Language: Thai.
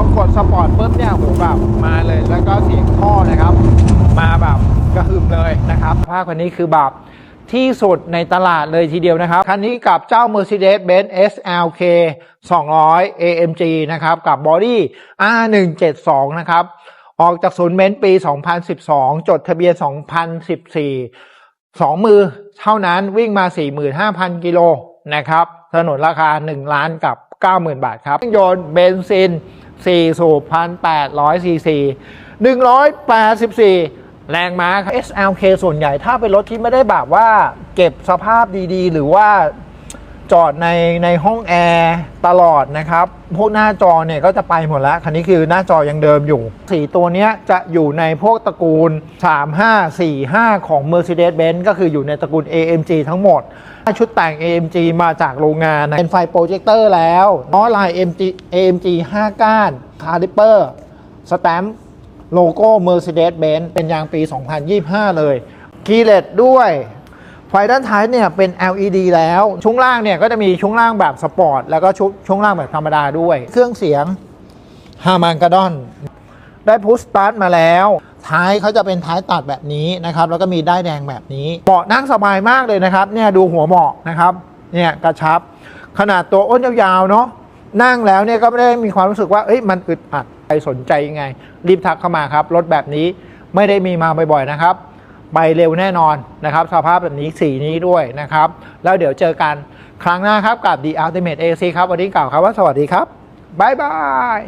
อกดสปอร์ตปุ๊บเนี่ยโหแบบมาเลยแล้วก็เสียงท่อนะครับ มาแบบกระหึ่มเลยนะครับภาคันนี้คือแบบที่สุดในตลาดเลยทีเดียวนะครับ คันนี้กับเจ้า Mercedes-Benz SLK 200 AMG นะครับ กับบอดี้ R172 นะครับ ออกจากศูนย์เบนซ์ปี 2012 จดทะเบียน 2014 สองมือเท่านั้นวิ่งมา 45,000 กิโลนะครับ ถนนราคา 1 ล้านกับ 90,000 บาทครับเครื่องยนต์เบนซิน 4สูบ1,800ซีซี184แรงม้าครับ SLK ส่วนใหญ่ถ้าเป็นรถที่ไม่ได้แบบว่าเก็บสภาพดีๆ หรือว่า จอดในในห้องแอร์ตลอดนะครับ พวกหน้าจอเนี่ยก็จะไปหมดแล้ว คันนี้คือหน้าจอยังเดิมอยู่ สีตัวเนี้ยจะอยู่ในพวกตระกูล 3545 ของ Mercedes-Benz ก็คืออยู่ในตระกูล AMG ทั้งหมด ชุดแต่ง AMG มาจากโรงงานเป็นไฟโปรเจคเตอร์แล้วล้อลาย AMG AMG 5 ก้านคาลิเปอร์สแตมป์โลโก้ Mercedes-Benz เป็นยางปี 2025 เลยคีย์เลตด้วย ไฟด้านท้ายเนี่ยเป็น LED แล้ว ช่วงล่างเนี่ยก็จะมีช่วงล่างแบบสปอร์ตแล้วก็ชช่วงล่างแบบธรรมดาด้วย เครื่องเสียงฮามันกาดอนได้พุชสตาร์ทมาแล้ว ท้ายเขาจะเป็นท้ายตัดแบบนี้นะครับ แล้วก็มีได้แดงแบบนี้เบาะนั่งสบายมากเลยนะครับ เนี่ยดูหัวเบาะนะครับเนี่ยกระชับ ขนาดตัวอ้นยาวๆเนาะนั่งแล้วเนี่ยก็ไม่ได้มีความรู้สึกว่าเอ้ยมันอึดอัดใครสนใจยังไง รีบทักเข้ามาครับ รถแบบนี้ไม่ได้มีมาบ่อยๆนะครับ ไปเร็วแน่นอนนะครับ สภาพแบบนี้สีนี้ด้วยนะครับ แล้วเดี๋ยวเจอกันครั้งหน้าครับกับ The Ultimate AC ครับ วันนี้กล่าวครับว่าสวัสดีครับ บ๊ายบาย